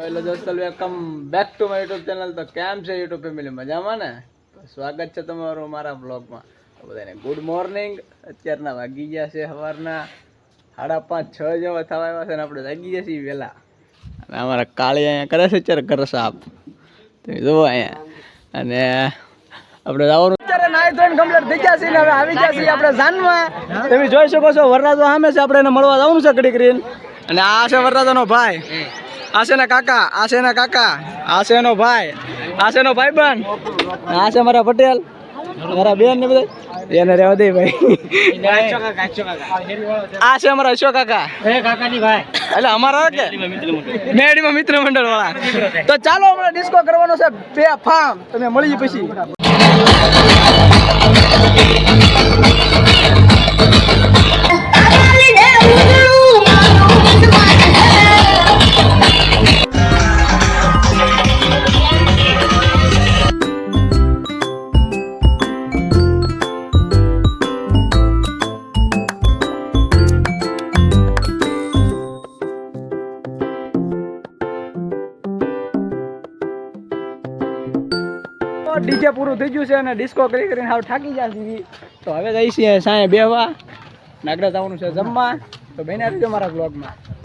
Hello દોસ્તો welcome back to my YouTube channel તો કેમ છે યુટ્યુબ ફેમિલી મજામાં ને? સ્વાગત છે તમારું મારા બ્લોગમાં બધાને ગુડ મોર્નિંગ અત્યારના વાગી ગયા છે સવારના. સાડા પાંચ, છ જેવા થવા આવ્યા છે ને આપણે જાગી ગયા વહેલા. અને અમારા કાળી અહીંયા કરે છે અત્યારે કરે સાપ તમે જુઓ અહીંયા. અને આપણે જવાનું. હવે આવી ગયા છીએ તમે જોઈ શકો છો, વરરાજો સામે છે, આપણે એને મળવા જવાનું છે કડી કરીને અને આ છે વરરાજાનો ભાઈ. આ ને કાકા, આ છે ને કાકા, આ છે એનો ભાઈ, આ છે એનો ભાઈ બન આ છે મારા પટેલ, મારા બેન ને બધા એને રહેવા દે ભાઈ. આ છે અમારા અશોક કાકા. એટલે અમારા કે? મેડીમાં મિત્ર મંડળ વાળા તો ચાલો હમણાં ડિસ્કો કરવાનો છે બે ફામ તમે મળી પછી. ડીજે પૂરું થઈ ગયું છે અને ડિસ્કો કરી કરીને હાવ થાકી જશે તો હવે જઈશ સાંજે બેહવા. નાગરા જવાનું છે જમવા. તો બન્યા રહેજો મારા બ્લોગમાં